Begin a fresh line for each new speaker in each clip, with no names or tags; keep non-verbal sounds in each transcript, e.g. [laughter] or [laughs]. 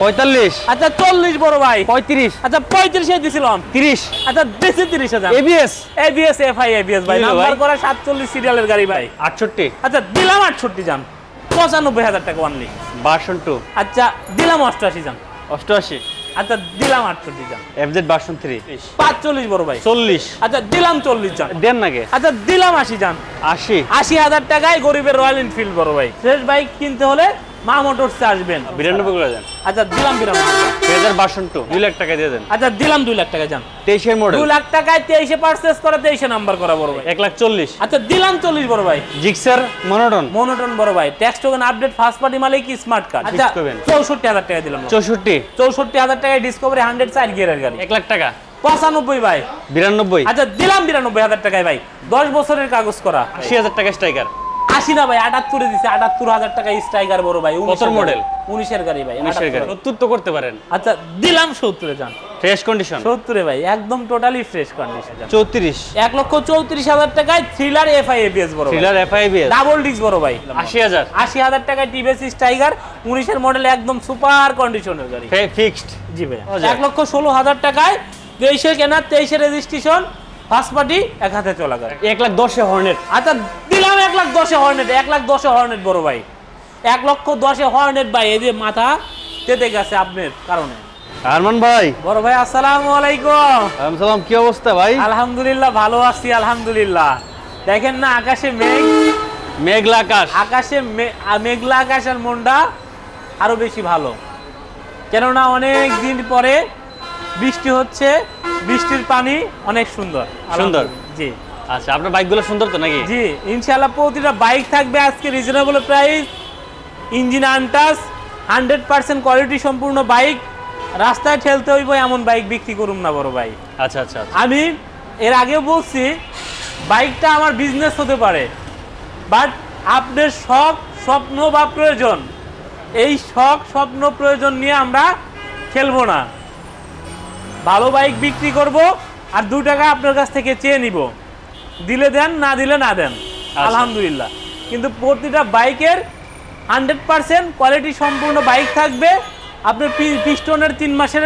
পঁয়তাল্লিশ।
আচ্ছা চল্লিশ বড় ভাই।
পঁয়ত্রিশ।
আচ্ছা পঁয়ত্রিশে দিছিলাম।
তিরিশ।
আচ্ছা বেশি তিরিশ হাজার।
এবিএস
এবিএস এফআই এবিএস ভাই।
কি হলো
নাম্বার
ভাই?
করা সাতচল্লিশ সিরিয়ালের গাড়ি ভাই।
আটষট্টি।
আচ্ছা দিলাম আটষট্টি যান। পঁচানব্বই হাজার টাকা অনলি
বাসন টু
আচ্ছা দিলাম অষ্টআশি যান।
অষ্টআশি।
আচ্ছা দিলাম আটষট্টি যান।
এফজেড বাসন থ্রি
পাঁচচল্লিশ বড় ভাই।
চল্লিশ।
আচ্ছা দিলাম চল্লিশ যান।
দেন নাকি
আচ্ছা দিলাম আশি যান।
আশি।
আশি হাজার টাকায় গরিবের রয়্যাল এনফিল্ড বড় ভাই। ফ্রেশ বাইক কিনতে হলে মা মোটরসে আসবেন।
বিরানব্বই করে দেন।
আচ্ছা দিলাম বিরানব্বই
দুই হাজার বাসন টু দুই লাখ টাকা দিয়ে দেন।
আচ্ছা দিলাম দুই লাখ টাকা যান।
তেইশের মডেল
লাখ টাকায় তেইশে পার্চেস করে তেইশে নাম্বার করা বড় ভাই।
এক লাখ চল্লিশ।
আচ্ছা দিলাম চল্লিশ বড় ভাই।
Gixxer monotone.
মনোটন বড় ভাই। Tax token update first party মালিক স্মার্ট কার্ড আচ্ছা। চৌষট্টি হাজার টাকা দিলাম।
চৌষট্টি।
চৌষট্টি হাজার টাকায় ডিসকভারি হান্ড্রেড চার গিয়ারের গাড়ি।
এক লাখ টাকা।
পঁচানব্বই ভাই।
বিরানব্বই।
আচ্ছা দিলাম বিরানব্বই হাজার টাকায় ভাই। দশ বছরের কাগজ করা।
আশি হাজার টাকা স্ট্রাইকার
আশি না ভাই আটাত্তরে দিছে আটাত্তর হাজার টাকা স্ট্রাইকার বড় ভাই
কতর model?
উনিশের গাড়ি ভাই
উনিশের গাড়ি। সত্তর তো করতে পারেন।
আচ্ছা দিলাম সত্তরে যান
ফ্রেশ কন্ডিশন
সত্তরে ভাই একদম টোটালি ফ্রেশ কন্ডিশন
চৌত্রিশ।
এক লক্ষ চৌত্রিশ হাজার টাকায় থ্রিলার এফআই এবিএস বড়
থ্রিলার এফআইবিএস
ডাবল ডিস্ক বড় ভাই।
আশি হাজার।
আশি হাজার টাকায় টিভিএস টাইগার উনিশের মডেল একদম সুপার কন্ডিশনের গাড়ি।
ফিক্সড
জি ভাই। এক লক্ষ ষোলো হাজার টাকায় তেইশে কেনা তেইশে রেজিস্ট্রেশন ফার্স্ট পার্টি এক হাতে চলা গাড়ি।
এক লাখ দশে হর্নেট
আচ্ছা দিলাম এক লাখ দশে হর্নেট এক লাখ দশে হর্নেট বড় ভাই। এক লক্ষ দশে হর্নেট ভাই এই যে মাথা তেতে গেছে আপনার কারণে।
আরমান ভাই।
বড় ভাই আসসালামু আলাইকুম।
সালাম কি অবস্থা ভাই?
আলহামদুলিল্লাহ ভালো আছি আলহামদুলিল্লাহ। দেখেন না আকাশে মেঘ।
মেঘলা আকাশ।
আকাশে মেঘলা আকাশ আর মনটা আরও বেশি ভালো। কেননা অনেক দিন পরে বৃষ্টি হচ্ছে বৃষ্টির পানি অনেক সুন্দর।
সুন্দর।
জি।
আচ্ছা আপনার বাইকগুলো সুন্দর তো নাকি?
জি ইনশাআল্লাহ প্রতিটা বাইক থাকবে আজকে reasonable price engine আনটাস hundred percent quality সম্পূর্ণ বাইক। রাস্তায় ঠেলতে হইব এমন বাইক বিক্রি করুম না বড় ভাই।
আচ্ছা আচ্ছা আচ্ছা।
আমি এর আগেও বলছি বাইকটা আমার বিজনেস হতে পারে। বাট আপনার শখ স্বপ্ন বা প্রয়োজন। এই শখ স্বপ্ন প্রয়োজন নিয়ে আমরা খেলব না। ভালো বাইক বিক্রি করব আর দু টাকা আপনার কাছ থেকে চেয়ে নিব। দিলে দেন না দিলে না দেন। আলহামদুলিল্লাহ। কিন্তু প্রতিটা বাইকের হান্ড্রেড পার্সেন্ট কোয়ালিটি সম্পূর্ণ বাইক থাকবে। আপনার পিস্টনের তিন মাসের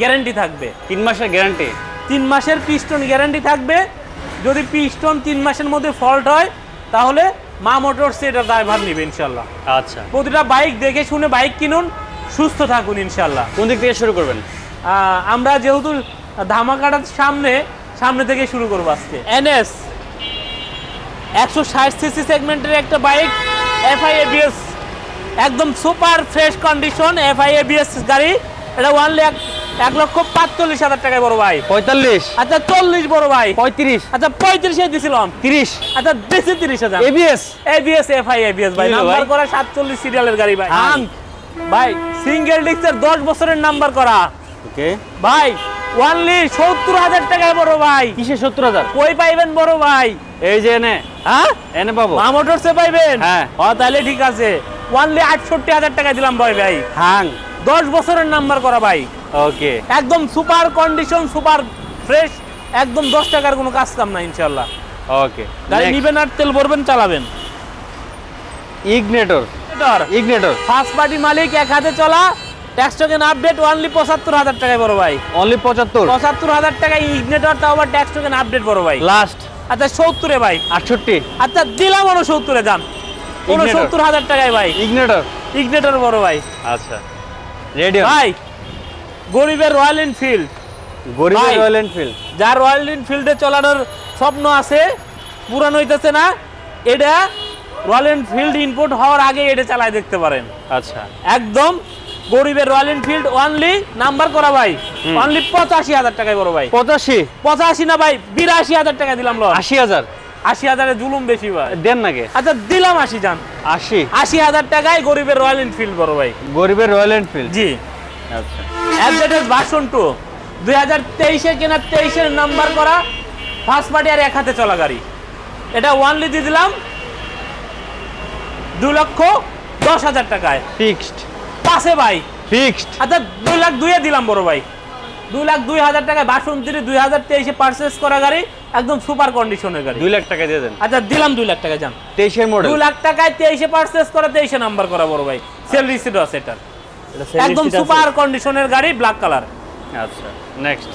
গ্যারেন্টি থাকবে।
তিন মাসের গ্যারান্টি?
তিন মাসের পিস্টন গ্যারান্টি থাকবে। যদি পিস্টন তিন মাসের মধ্যে ফল্ট হয় তাহলে মা মোটরস এটা ড্রাইভার নেবে ইনশাল্লাহ
আচ্ছা।
প্রতিটা বাইক দেখে শুনে বাইক কিনুন সুস্থ থাকুন ইনশাল্লাহ
কোন দিক থেকে শুরু করবেন?
আমরা যেহেতু ধামাকাটার সামনে সামনে থেকে শুরু করব আজকে। এনএস একশো ষাট সিসি সেগমেন্টের একটা বাইক এফআই এবিএস। একদম super fresh condition FI ABS গাড়ি। এটা ওয়ানলি এক এক লক্ষ পাঁচচল্লিশ হাজার টাকায় বড় ভাই।
পঁয়তাল্লিশ।
আচ্ছা চল্লিশ বড় ভাই।
পঁয়ত্রিশ।
আচ্ছা পঁয়ত্রিশে দিছিলাম।
তিরিশ।
আচ্ছা বেশি তিরিশ হাজার।
এবিএস।
এবিএস এফআই এবিএস ভাই। নাম্বার
ভাই?
করা সাতচল্লিশ সিরিয়ালের গাড়ি ভাই।
হ্যাঁ।
ভাই সিঙ্গেল ডিস্কের দশ বছরের নাম্বার করা।
ওকে?
ভাই ওয়ানলি সত্তর হাজার টাকায় বড় ভাই।
কিসে সত্তর হাজার?
কই পাইবেন বড় ভাই?
এই যে এনে।
হ্যাঁ?
এনে পাবো।
মা মোটরসে পাইবেন?
হ্যাঁ।
ও তাহলে ঠিক আছে। ওয়ানলি আটষট্টি হাজার টাকা দিলাম ভাই ভাই।
হাং।
দশ বছরের নাম্বার করা ভাই।
ওকে।
একদম সুপার কন্ডিশন সুপার ফ্রেশ একদম দশ টাকার কোনো কাজ কাম না ইনশাল্লাহ
ওকে
গাড়ি নিবেন আর তেল ভরবেন চালাবেন।
ইগনেটর ইগনেটর
ফার্স্ট পার্টি মালিক এক হাতে চলা। ট্যাক্স টোকেন আপডেট ওয়ানলি পঁচাত্তর হাজার টাকায় বড় ভাই।
অনলি পঁচাত্তর?
পঁচাত্তর হাজার টাকায় ইগনেটর তাও আবার ট্যাক্স টোকেন আপডেট বড় ভাই।
লাস্ট
আচ্ছা সত্তরে ভাই।
আটষট্টি?
আচ্ছা দিলাম উনসত্তরে যান। উনসত্তর হাজার টাকায় ভাই।
ইগনেটর
ইগনেটর বড় ভাই।
আচ্ছা। রেডিও
ভাই গরিবের রয়্যাল এনফিল্ড
গরিবের রয়্যাল এনফিল্ড
যার রয়্যাল এনফিল্ডে চলানোর স্বপ্ন আছে পুরান হইতেছে না এটা রয়্যাল এনফিল্ড ইনপুট হওয়ার আগে এটা চালায় দেখতে পারেন।
আচ্ছা।
একদম গরিবের রয়্যাল এনফিল্ড অনলি নাম্বার করা ভাই। অনলি পঁচাশি হাজার টাকায় বড় ভাই।
পঁচাশি?
পঁচাশি না ভাই বিরাশি হাজার টাকা দিলাম
আশি হাজার?
আশি হাজারে জুলুম বেশি ভাই।
দেন নাকি
আচ্ছা দিলাম আশি যান
আশি?
আশি হাজার টাকায় গরিবের রয়্যাল এনফিল্ড বড় ভাই।
গরিবের রয়্যাল এনফিল্ড
জি।
আচ্ছা।
অ্যাডভার্টাইজ ভার্সন টু দুই হাজার তেইশে কেনা তেইশের নাম্বার করা ফার্স্ট পার্টি আর এক হাতে চলা গাড়ি। এটা ওয়ানলি দিয়ে দিলাম দু লক্ষ দশ হাজার টাকায়।
ফিক্সড
পাশে ভাই।
ফিক্সড।
আচ্ছা দুই লাখ দুইয়ে দিলাম বড় ভাই। দুই লাখ দুই হাজার টাকায় বাসন্তী দুই হাজার তেইশে পারচেস করা গাড়ি একদম সুপার কন্ডিশনের গাড়ি।
দুই লাখ টাকা দিয়ে দেন।
আচ্ছা দিলাম দুই লাখ টাকা যান।
তেইশের মডেল
দু লাখ টাকায় তেইশে পারচেস করা তেইশে নাম্বার করা বড় ভাই। সেল রিসিট আছে এটার।
এটা
একদম সুপার কন্ডিশনের গাড়ি ব্ল্যাক কালার
আচ্ছা নেক্সট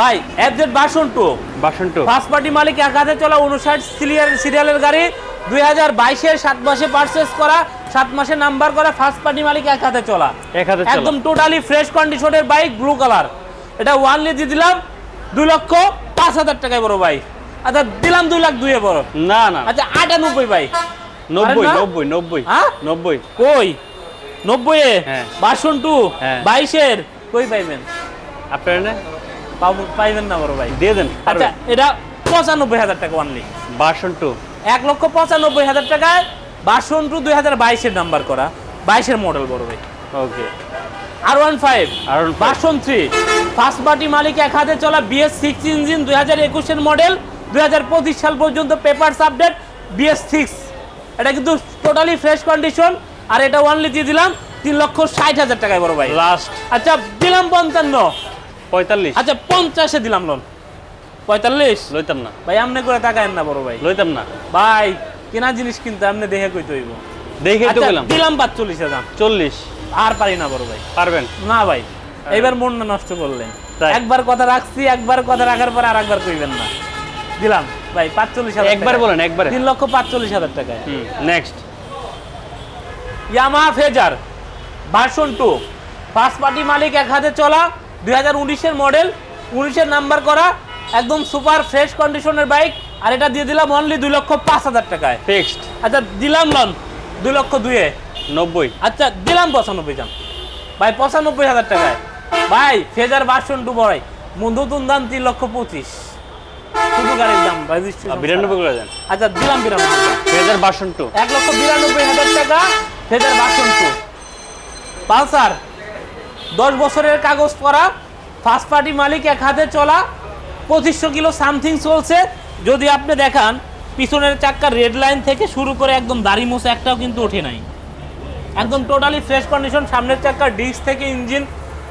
ভাই FZ version two
version two
first party মালিক এক হাতে চলা উনষাট সিরিয়াল সিরিয়ালের গাড়ি দুই হাজার বাইশের সাত মাসে পারচেস করা সাত মাসে নাম্বার করা ফার্স্ট পার্টি মালিক এক হাতে চলা।
এক হাতে
একদম টোটালি ফ্রেশ কন্ডিশনের বাইক ব্লু কালার এটা ওয়ানলি দিয়ে দিলাম দুই লক্ষ পাঁচ হাজার টাকায় বড় ভাই আচ্ছা দিলাম দুই লাখ দুইয়ে বড়।
না না।
আচ্ছা আটানব্বই ভাই
নব্বই নব্বই নব্বই
হ্যাঁ?
নব্বই।
কই? নব্বই। বাসন টু। বাইশের? কই পাইবেন?
আপনার না?
পাবো- পাইবেন না বড় ভাই
দিয়ে দেন
আচ্ছা এটা পঁচানব্বই হাজার টাকা অনলি
বাসন টু
এক লক্ষ পঁচানব্বই হাজার টাকায় বাসন টু দুই হাজার বাইশের নাম্বার করা। বাইশের মডেল বড় ভাই।
ওকে
আর ওয়ান ফাইভ
আর
বাসন থ্রি ফার্স্ট পার্টি মালিক এক হাতে চলা বিএস সিক্স ইঞ্জিন দুই হাজার একুশের মডেল দুই হাজার পঁচিশ সাল পর্যন্ত পেপারস আপডেট বিএস সিক্স এটা কিন্তু টোটালি ফ্রেশ কন্ডিশন আর এটা ওয়ানলি দিয়ে দিলাম তিন লক্ষ ষাট হাজার টাকায় বড় ভাই।
লাস্ট
আচ্ছা দিলাম পঞ্চান্ন।
পঁয়তাল্লিশ।
আচ্ছা পঞ্চাশে দিলাম লোন পঁয়তাল্লিশ?
লইতাম না।
ভাই আমনে করে টাকায় না বড় ভাই।
লইতাম না।
ভাই কেনা জিনিস কিনতে আপনি দেখে কইতে হইব।
দেখে তো
আচ্ছা,
গেলাম
দিলাম পাঁচচল্লিশ হাজার।
চল্লিশ।
আর পারি না বড় ভাই।
পারবেন?
না ভাই এইবার মন না নষ্ট করলেন একবার কথা রাখছি একবার কথা রাখার পর আর একবার কইবেন না। দিলাম। ভাই পাঁচচল্লিশ হাজার
একবার বলেন একবারে।
তিন লক্ষ পাঁচচল্লিশ হাজার টাকায়।
হুম next
Yamaha Fazer version two পাঁচ পার্টি মালিক এক হাতে চলা দুই হাজার উনিশের মডেল উনিশের নাম্বার করা একদম সুপার ফ্রেশ কন্ডিশনের বাইক আর এটা দিয়ে দিলাম অনলি দুই লক্ষ পাঁচ হাজার টাকায়।
ফিক্সড
আচ্ছা দিলাম লন দুই লক্ষ দুয়ে
নব্বই।
আচ্ছা দিলাম পঁচানব্বই যান ভাই পঁচানব্বই হাজার টাকায়। ভাই ফেজার ভার্সন টু বড়াই নতুন দাম তিন লক্ষ পঁচিশ। শুধু গাড়ির দাম
বিরানব্বই করে দেন।
আচ্ছা দিলাম বিরানব্বই
হাজার বাসন টু।
এক লক্ষ বিরানব্বই হাজার টাকা ফেজার ভার্সন টু। পালসার দশ বছরের কাগজ করা ফার্স্ট পার্টি মালিক এক হাতে চলা পঁচিশশো কিলো সামথিং চলছে যদি আপনি দেখান পিছনের চাক্কা রেড লাইন থেকে শুরু করে একদম দাড়ি মোছা একটাও কিন্তু ওঠে নাই। একদম টোটালি ফ্রেশ কন্ডিশন সামনের চাক্কা ডিস্ক থেকে ইঞ্জিন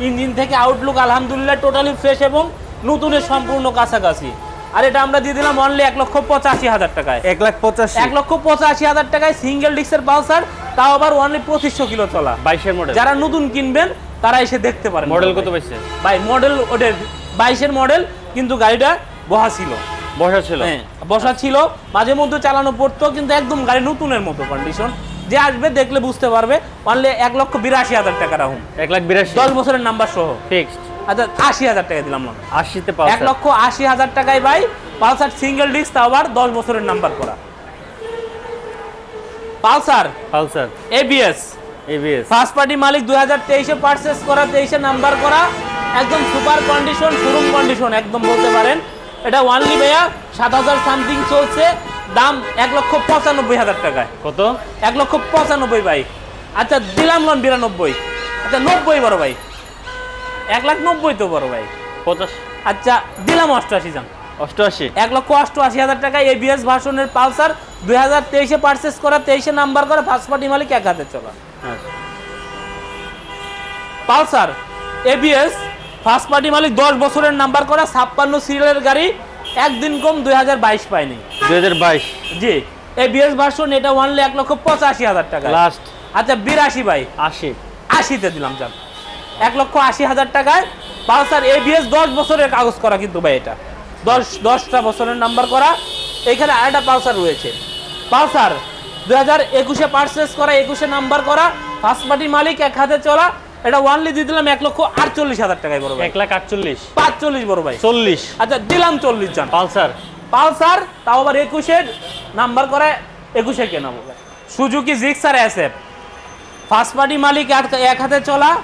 ইঞ্জিন থেকে আউটলুক আলহামদুলিল্লাহ টোটালি ফ্রেশ এবং নতুনের সম্পূর্ণ কাছাকাছি। আর এটা আমরা দিয়ে দিলাম অনলি এক লক্ষ পঁচাশি হাজার টাকায়।
এক লাখ পঁচাশি।
এক লক্ষ পঁচাশি হাজার টাকায় সিঙ্গেল ডিস্কের পালসার তাও আবার অনলি পঁচিশশো কিলো চলা।
বাইশের মডেল
যারা নতুন কিনবেন তারা এসে দেখতে পারেন।
মডেল কত পাইছে
ভাই মডেল ওদের বাইশের মডেল কিন্তু গাড়িটা বহা ছিল।
বসা ছিল।
হ্যাঁ বসা ছিল মাঝে মধ্যে চালানো পড়তো কিন্তু একদম গাড়ি নতুনের মতো কন্ডিশন যে আসবে দেখলে বুঝতে পারবে অনলি এক লক্ষ বিরাশি হাজার টাকা রাখুন।
এক লাখ বিরাশি।
দশ বছরের নাম্বার সহ।
ফিক্সড
আচ্ছা আশি হাজার টাকা দিলাম না
আশিতে
এক লক্ষ আশি হাজার টাকায় ভাই পালসার সিঙ্গেল ডিস্ক তাও আবার দশ বছরের নাম্বার করা। Pulsar?
Pulsar.
ABS
ABS
first party মালিক দুই হাজার তেইশে পারচেস করা তেইশে নাম্বার করা। একদম সুপার কন্ডিশন শোরুম কন্ডিশন একদম বলতে পারেন। এটা ওয়ানলি ভাইয়া সাত হাজার সামথিং চলছে দাম এক লক্ষ পঁচানব্বই হাজার টাকায়।
কত?
এক লক্ষ পঁচানব্বই ভাই। আচ্ছা দিলাম লোন বিরানব্বই। আচ্ছা নব্বই বড় ভাই। এক লাখ নব্বই তো বড় ভাই।
পঞ্চাশ
আচ্ছা দিলাম অষ্টআশি যান
অষ্টআশি।
এক লক্ষ অষ্টআশি হাজার টাকা এবিএস ভার্সনের পালসার দুই হাজার তেইশে পারচেস করা তেইশে নাম্বার করা ফার্স্ট পার্টি মালিক এক হাতে চলা। পালসার এবিএস ফার্স্ট পার্টি মালিক দশ বছরের নাম্বার করা ছাপ্পান্ন সিরিয়ালের গাড়ি একদিন কম দুই হাজার বাইশ পায়নি।
দুই হাজার বাইশ।
জি এবিএস ভার্সন এটা ওয়ানলি এক লক্ষ পঁচাশি হাজার টাকা।
লাস্ট
আচ্ছা বিরাশি ভাই।
আশি।
আশিতে দিলাম যান। এক লক্ষ আশি হাজার টাকায় পালসার এ এবিএস দশ বছরের কাগজ করা কিন্তু ভাই এটা। দশ দশটা বছরের নাম্বার করা। এখানে আরেকটা পালসার রয়েছে। পালসার দু হাজার একুশে পার্সেস করা একুশে নাম্বার করা। ফার্স্ট পার্টি মালিক এক হাতে চলা। এটা ওয়ানলি দিয়ে দিলাম এক লক্ষ আটচল্লিশ হাজার টাকায় বড় ভাই।
এক লাখ আটচল্লিশ।
পাঁচচল্লিশ বড় ভাই।
চল্লিশ।
আচ্ছা দিলাম চল্লিশ জান।
পালসার।
পালসার তাও আবার একুশের নাম্বার করে একুশে কেনা বলে Suzuki Gixxer SF. First party মালিক এক- হাতে চলা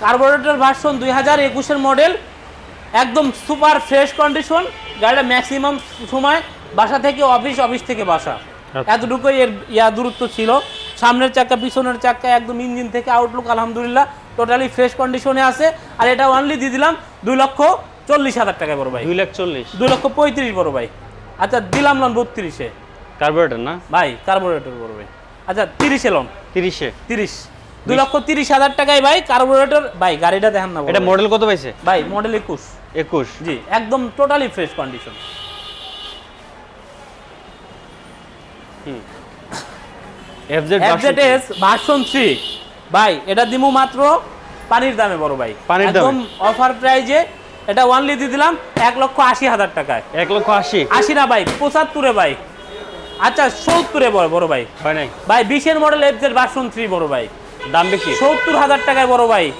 কার্বোরেটর ভার্সন দুই হাজার একুশের মডেল একদম সুপার ফ্রেশ কন্ডিশন গাড়িটা ম্যাক্সিমাম সময় বাসা থেকে অফিস অফিস থেকে বাসা।
আচ্ছা।
এতটুকুই এর ইয়া দূরত্ব ছিল। সামনের চাক্কা পিছনের চাক্কা একদম ইঞ্জিন থেকে আউটলুক আলহামদুলিল্লাহ। টোটালি ফ্রেশ কন্ডিশনে আছে আর এটা অনলি দিয়ে দিলাম দুই লক্ষ চল্লিশ হাজার টাকা বড় ভাই।
দুই লাখ চল্লিশ।
দুই লক্ষ পঁয়ত্রিশ বড় ভাই। আচ্ছা দিলাম লোন বত্রিশে।
কার্বোরেটর না?
ভাই কার্বোরেটর বড় ভাই। আচ্ছা তিরিশে লোন
তিরিশে।
তিরিশ। দুই লক্ষ তিরিশ হাজার টাকায় ভাই কার্বোরেটর ভাই গাড়িটা দেখান না
এটা মডেল কত পাইছে?
ভাই মডেল একুশ।
একুশ।
জি একদম totally fresh condition
FZ
S version three ভাই এটা দিমু মাত্র পানির দামে বড় ভাই।
পানির দামে?
একদম অফার প্রাইজে এটা ওয়ানলি দিয়ে দিলাম এক লক্ষ আশি হাজার টাকায়।
এক লক্ষ আশি?
আশি না ভাই পঁচাত্তরে ভাই। আচ্ছা সত্তরে বড় বড় ভাই।
হয় নাই?
ভাই বিশের মডেল এফজেড ভার্সন থ্রি বড় ভাই।
দাম বেশি?
সত্তর হাজার টাকায় বড় ভাই।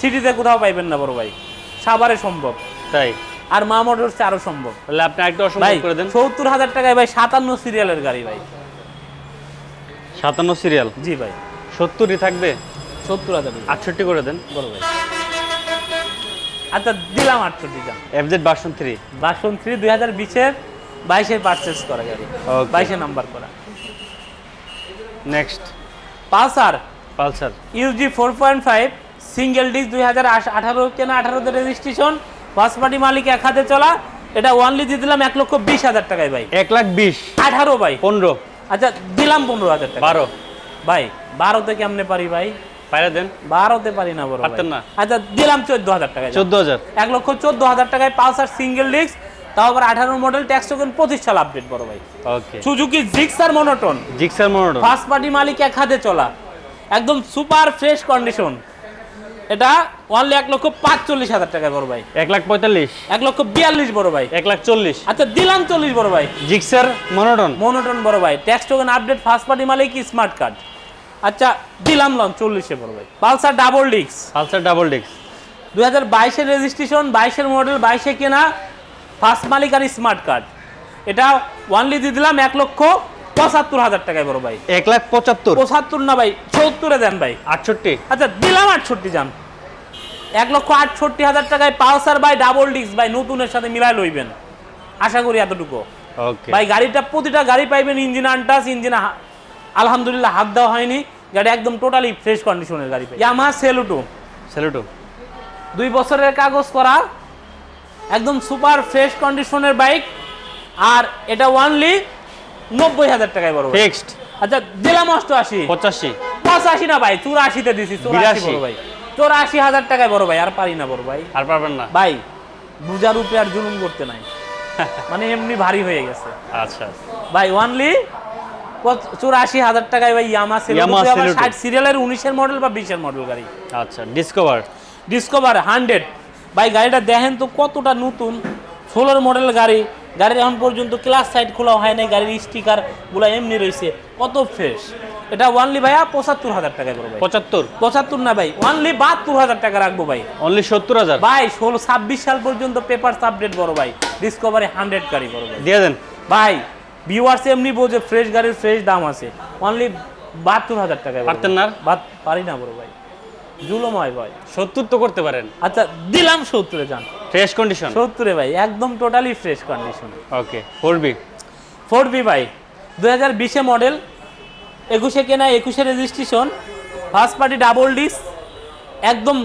সিটিতে কোথাও পাইবেন না বড় ভাই। সাভারে সম্ভব।
তাই?
আর মা মোটরসে আরও সম্ভব।
তাহলে আপনি একটা
ভাই
অসম্ভব করে দেন।
সত্তর হাজার টাকায় ভাই সাতান্ন সিরিয়ালের গাড়ি ভাই।
সাতান্ন সিরিয়াল
জি ভাই।
সত্তরই থাকবে?
সত্তর হাজার।
আটষট্টি করে দেন।
বড় ভাই। আচ্ছা দিলাম আটষট্টি দাম
এফজেড বাসন থ্রি
বাসন থ্রি দুই হাজার বিশের বাইশে পারচেস করা গাড়ি।
Okay.
বাইশে নাম্বার করা।
Next
Pulsar.
Pulsar.
UG four point five single disc দুই হাজার আঠারো কেনা আঠারোতে রেজিস্ট্রেশন ফার্স্ট পার্টি মালিক এক হাতে চলা। এটা ওয়ানলি দিয়ে দিলাম এক লক্ষ বিশ হাজার টাকায় ভাই।
এক লাখ বিশ।
আঠারো ভাই।
পনেরো।
আচ্ছা দিলাম পনেরো হাজার টাকা।
বারো।
ভাই বারোতে কেমনে পারি ভাই?
পাইরে দেন।
বারোতে পারি না বড়
পারতেন না?
আচ্ছা দিলাম চোদ্দ হাজার টাকায়
চোদ্দ হাজার
এক লক্ষ চোদ্দ হাজার টাকায় পালসার সিঙ্গেল ডিস্ক তাও আবার আঠারো মডেল ট্যাক্স টোকেন পঁচিশ সাল আপডেট বড় ভাই।
Okay.
Suzuki Gixxer monotone.
Gixxer motor
first party মালিক এক হাতে চলা। একদম সুপার ফ্রেশ কন্ডিশন এটা অনলি এক লক্ষ পাঁচচল্লিশ হাজার টাকা বড় ভাই।
এক লাখ পঁয়তাল্লিশ।
এক লক্ষ বিয়াল্লিশ বড় ভাই।
এক লাখ চল্লিশ।
আচ্ছা দিলাম চল্লিশ বড় ভাই।
Gixxer monotone.
মনোটন বড় ভাই। Tax token update first party মালিক স্মার্ট কার্ড আচ্ছা দিলাম লন চল্লিশে বড় ভাই। পালসার ডাবল ডিক্স
পালসার ডাবল ডিক্স
দু হাজার বাইশের রেজিস্ট্রেশন বাইশের মডেল বাইশে কেনা ফার্স্ট মালিক আর স্মার্ট কার্ড এটা ওয়ানলি দিয়ে দিলাম এক লক্ষ পঁচাত্তর হাজার টাকায় বড় ভাই।
এক লাখ পঁচাত্তর।
পঁচাত্তর না ভাই সত্তরে দেন ভাই।
আটষট্টি।
আচ্ছা দিলাম আটষট্টি যান। এক লক্ষ আটষট্টি হাজার টাকায় পালসার বাই ডাবল ডিস্ক ভাই নতুনের সাথে মিলাই লইবেন। আশা করি এতটুকু। ভাই গাড়িটা প্রতিটা গাড়ি পাইবেন ইঞ্জিন আনটাস ইঞ্জিন আলহামদুলিল্লাহ হাত দেওয়া হয়নি। গাড়ি একদম টোটালি ফ্রেশ কন্ডিশনের গাড়ি ইয়ামা সেলুটো
স্যালুটো
দুই বছরের কাগজ করা একদম সুপার ফ্রেশ কন্ডিশনের বাইক আর এটা ওয়ানলি নব্বই হাজার টাকায় বড়
ফিক্সড
আচ্ছা দিলাম অষ্টআশি।
পঁচাশি।
পঁচাশি না ভাই চুরাশিতে দিছি চুরাশি বড় ভাই চৌরাশি হাজার টাকায় বড় ভাই আর পারি না বড় ভাই
আর পারবেন না।
ভাই বুজার উপরে আর জুলুম করতে নাই। [laughs] মানে এমনি ভারী হয়ে গেছে।
আচ্ছা।
ভাই ওয়ানলি চুরাশি হাজার টাকায় ভাই ইয়ামা ষাট সিরিয়ালের উনিশের মডেল বা বিশের মডেল গাড়ি।
আচ্ছা ডিসকভার
ডিসকভার হান্ড্রেড ভাই গাড়িটা দেখেন তো কতটা নতুন। ষোলোর মডেল গাড়ি। গাড়ির এখন পর্যন্ত ক্লাস সাইড খোলা হয় নাই। গাড়ির স্টিকারগুলো এমনি রয়েছে। কত ফ্রেশ এটা ওয়ানলি ভাইয়া পঁচাত্তর হাজার টাকায় পড়বে ভাই।
পঁচাত্তর?
পঁচাত্তর না ভাই ওয়ানলি বাহাত্তর হাজার টাকা রাখব ভাই।
অনলি সত্তর হাজার?
ভাই ষোলো ছাব্বিশ সাল পর্যন্ত পেপার আপডেট বড় ভাই। ডিসকভারি হান্ড্রেড গাড়ি বড় ভাই।
দিয়ে দেন।
ভাই ভিউয়ার্স এমনি বোঝে ফ্রেশ গাড়ির ফ্রেশ দাম আছে। অনলি বাহাত্তর হাজার টাকা
পারতেন না?
পারি না বড় ভাই। জুলম হয় ভাই।
সত্তর তো করতে পারেন।
আচ্ছা দিলাম সত্তরে যান
ফ্রেশ কন্ডিশন
সত্তরে ভাই একদম totally fresh condition
okay four B
four B ভাই দু হাজার বিশে মডেল একুশে কেনা একুশে registration first party double disc একদম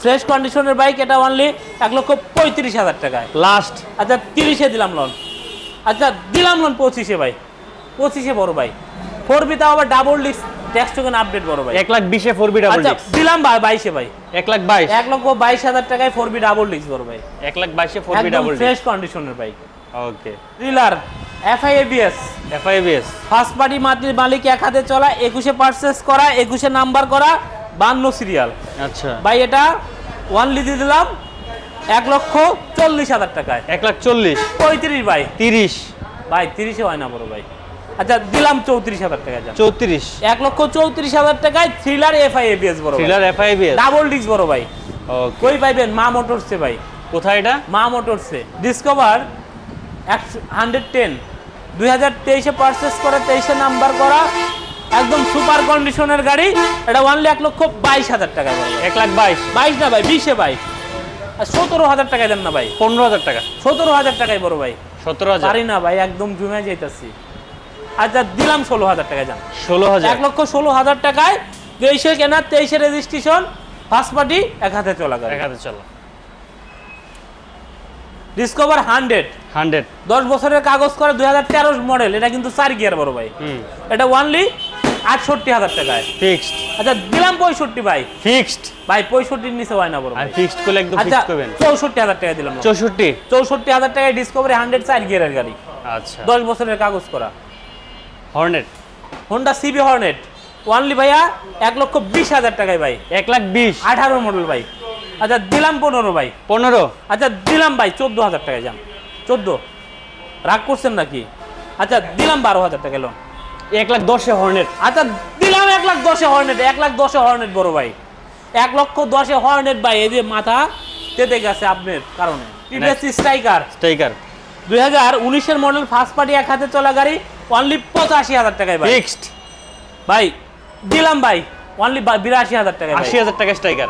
ফ্রেশ কন্ডিশনের বাইক এটা অনলি এক লক্ষ পঁয়ত্রিশ হাজার টাকায়।
লাস্ট
আচ্ছা তিরিশে দিলাম লোন আচ্ছা দিলাম লোন পঁচিশে ভাই। পঁচিশে বড় ভাই। ফোর বি তাও আবার double disc tax token update বড় ভাই।
এক লাখ বিশে ফোর বি ডাবল
আচ্ছা দিলাম ভাই বাইশে ভাই।
এক লাখ বাইশ।
এক লক্ষ বাইশ হাজার টাকায় ফোর বি ডাবল ডিস বড় ভাই।
এক লাখ বাইশে ফোর বি ডাবল
ফ্রেশ কন্ডিশনের bike
okay
thriller FI ABS
FIBS
first party মাটির মালিক এক হাতে চলা একুশে পার্সেস করা একুশে নাম্বার করা বান্ন সিরিয়াল
আচ্ছা।
ভাই এটা ওয়ানলি দিয়ে দিলাম এক লক্ষ চল্লিশ হাজার টাকায়।
এক লাখ চল্লিশ।
পঁয়ত্রিশ ভাই।
তিরিশ।
ভাই তিরিশে হয় না বড় ভাই। আচ্ছা দিলাম চৌত্রিশ হাজার টাকা
চৌত্রিশ।
এক লক্ষ চৌত্রিশ হাজার টাকায় থ্রিলার এফআই এবিএস বড়
থ্রিলার এফআইবিএস
ডাবল ডিস্ক বড় ভাই। কই পাইবেন? মা মোটরসে ভাই।
কোথায় এটা?
মা মোটরসে। ডিসকভার একশো হান্ড্রেড টেন দুই হাজার তেইশে পারচেস করে তেইশে নাম্বার করা একদম সুপার কন্ডিশনের গাড়ি। এটা ওয়ানলি এক লক্ষ বাইশ হাজার টাকা
এক লাখ বাইশ।
বাইশ না ভাই বিশে আর সতেরো হাজার টাকায় দেন না ভাই
পনেরো হাজার টাকা।
সতেরো হাজার টাকায় বড় ভাই।
সতেরো হাজার?
পারি না ভাই একদম জমে যাইতাছি। আচ্ছা দিলাম ষোলো হাজার টাকায় যান।
ষোলো হাজার?
এক লক্ষ ষোলো হাজার টাকায় তেইশে কেনা তেইশে রেজিস্ট্রেশন ফার্স্ট পার্টি এক হাতে চলা
এক হাতে চলা।
ডিসকভার হান্ড্রেড
হান্ড্রেড
দশ বছরের কাগজ করে দুই হাজার তেরো মডেল এটা কিন্তু চার গিয়ার বড় ভাই। এটা ওয়ানলি আটষট্টি হাজার টাকায়।
ফিক্সড।
আচ্ছা দিলাম পঁয়ষট্টি ভাই।
ফিক্সড।
ভাই পঁয়ষট্টির নিচে হয় না বড় ভাই।
ফিক্সড করলে একদম
আচ্ছা
ফিক্সড করবেন।
চৌষট্টি হাজার টাকা দিলাম।
চৌষট্টি?
চৌষট্টি হাজার টাকায় ডিসকভারি হান্ড্রেড চার গিয়ারের গাড়ি।
আচ্ছা।
দশ বছরের কাগজ করা।
Hornet
Honda CB Hornet only ভাইয়া এক লক্ষ বিশ হাজার টাকায় ভাই।
এক লাখ বিশ?
আঠারো মডেল ভাই। আচ্ছা দিলাম পনেরো ভাই।
পনেরো?
আচ্ছা দিলাম ভাই চোদ্দ হাজার টাকায় যান। চোদ্দ? রাগ করছেন নাকি? আচ্ছা দিলাম বারো হাজার টাকা লোন
এক লাখ দশে হর্নেট।
আচ্ছা দিলাম এক লাখ দশে হর্নেট এক লাখ দশে হর্নেট বড় ভাই। এক লক্ষ দশে হর্নেট ভাই এই যে মাথা তেতে গেছে আপনার কারণে। স্ট্রাইকার।
স্ট্রাইকার।
দুই হাজার উনিশের মডেল ফার্স্ট পার্টি এক হাতে চলা গাড়ি অনলি পঁচাশি হাজার টাকায় ভাই।
ফিক্সড
ভাই দিলাম ভাই অনলি বিরাশি হাজার টাকায়
আশি হাজার টাকা স্ট্রাইকার।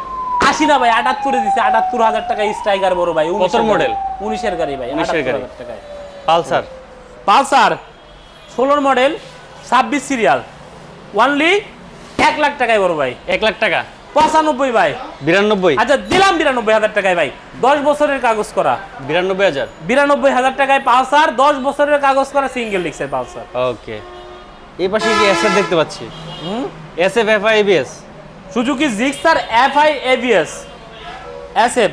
আশি না ভাই আটাত্তরে দিচ্ছে আটাত্তর হাজার টাকা স্ট্রাইকার বড় ভাই
কতর model?
উনিশের গাড়ি ভাই
19 এর গাড়ি।
টাকায়।
পালসার।
পালসার ষোলোর মডেল ছাব্বিশ সিরিয়াল। ওয়ানলি এক লাখ টাকায় বড় ভাই।
এক লাখ টাকা?
পঁচানব্বই ভাই।
বিরানব্বই?
আচ্ছা দিলাম বিরানব্বই হাজার টাকায় ভাই। দশ বছরের কাগজ করা।
বিরানব্বই হাজার?
বিরানব্বই হাজার টাকায় পালসার দশ বছরের কাগজ করা সিঙ্গেল ডিক্সের পালসার।
ওকে। এই পাশে কি এসএফ দেখতে পাচ্ছি?
হুম?
SF FI ABS
Suzuki Gixxer FI ABS SF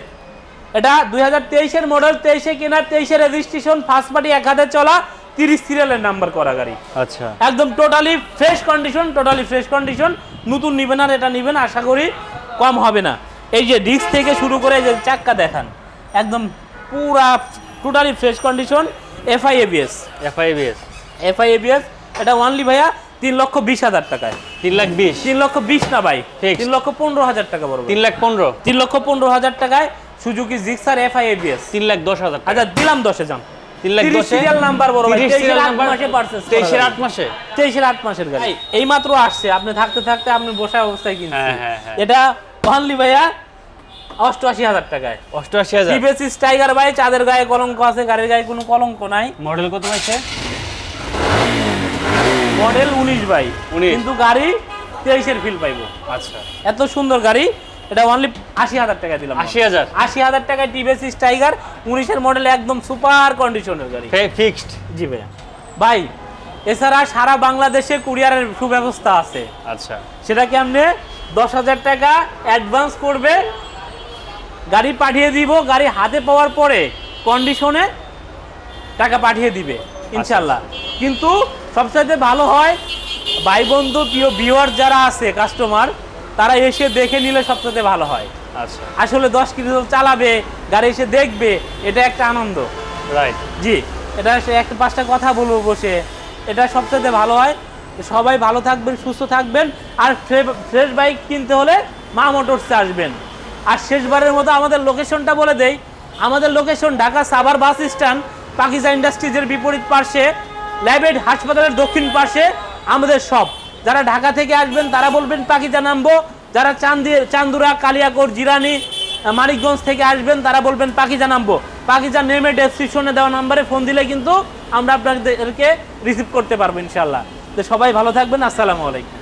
এটা দুই হাজার তেইশের মডেল তেইশে কেনার তেইশে রেজিস্ট্রেশন ফার্স্ট পার্টি এক হাতে চলা। তিরিশ সিরিয়ালের নাম্বার করা গাড়ি।
আচ্ছা।
একদম totally fresh condition totally fresh condition নতুন নিবেন আর এটা নিবেন আশা করি কম হবে না। এই যে ডিস্ক থেকে শুরু করে যে চাক্কা দেখান একদম পুরা totally fresh condition FI ABS
FI ABS
FI ABS এটা ওয়ানলি ভাইয়া তিন লক্ষ বিশ হাজার টাকায়।
তিন লাখ বিশ।
তিন লক্ষ বিশ না ভাই তিন লক্ষ পনেরো হাজার টাকা বড়
তিন লাখ পনেরো।
তিন লক্ষ পনেরো হাজার টাকায় সুজুকি জিক্সার এফআই এবিএস
তিন লাখ দশ হাজার
আচ্ছা দিলাম দশে যান
লাখ
সিরিয়াল নাম্বার বড় ভাই মাসে মাসের গাড়ি। এই মাত্র আসছে। আপনি থাকতে থাকতে আপনি বসা অবস্থায় কিনছেন।
হ্যাঁ, হ্যাঁ, হ্যাঁ।
এটা অনলি ভাইয়া অষ্টআশি হাজার টাকায়।
অষ্টআশি হাজার?
টিভিএস টাইগার ভাই চাঁদের গায়ে কলঙ্ক আছে গাড়ির গায়ে কোনো কলঙ্ক নাই।
মডেল কত পাইছে
মডেল উনিশ
19
কিন্তু গাড়ি তেইশের ফিল পাইবো।
আচ্ছা।
এত সুন্দর গাড়ি এটা অনলি আশি হাজার টাকা দিলাম।
আশি হাজার?
আশি হাজার টাকায় টিভিএস টাইগার উনিশের মডেল একদম সুপার কন্ডিশনের গাড়ি।
ফিক্সড
জি ভাইয়া। ভাই এছাড়া সারা বাংলাদেশে কুরিয়ারের সুব্যবস্থা আছে।
আচ্ছা।
সেটা কি আপনি দশ হাজার টাকা অ্যাডভান্স করবে গাড়ি পাঠিয়ে দিব গাড়ি হাতে পাওয়ার পরে কন্ডিশনে টাকা পাঠিয়ে দিবে ইনশাল্লাহ। কিন্তু সবচাইতে ভালো হয় ভাই বন্ধু প্রিয় ভিউয়ার যারা আছে কাস্টমার তারা এসে দেখে নিলে সবচাইতে ভালো হয়।
আচ্ছা
আসলে দশ কিলো চালাবে গাড়ি এসে দেখবে এটা একটা আনন্দ।
রাইট
জি এটা একটা পাঁচটা কথা বলব বসে। এটা সবচেয়ে ভালো হয় সবাই ভালো থাকবেন সুস্থ থাকবেন আর ফ্রেশ বাইক কিনতে হলে মা মোটরসে আসবেন। আর শেষবারের মতো আমাদের লোকেশনটা বলে দেই আমাদের location Dhaka Savar bus stand Pakiza ইন্ডাস্ট্রিজের বিপরীত পাশে ল্যাবেড হাসপাতালের দক্ষিণ পাশে আমাদের সব যারা ঢাকা থেকে আসবেন তারা বলবেন পাকিজা নামবো। যারা চান্দি, চান্দুরা কালিয়াকোর জিরানি মানিকগঞ্জ থেকে আসবেন, তারা বলবেন, পাকিজা নামবো। পাকিজা নেমে ডেসক্রিপশনে দেওয়া নাম্বারে ফোন দিলে কিন্তু আমরা আপনাদেরকে রিসিভ করতে পারব ইনশাল্লাহ তো সবাই ভালো থাকবেন, আসসালামু আলাইকুম।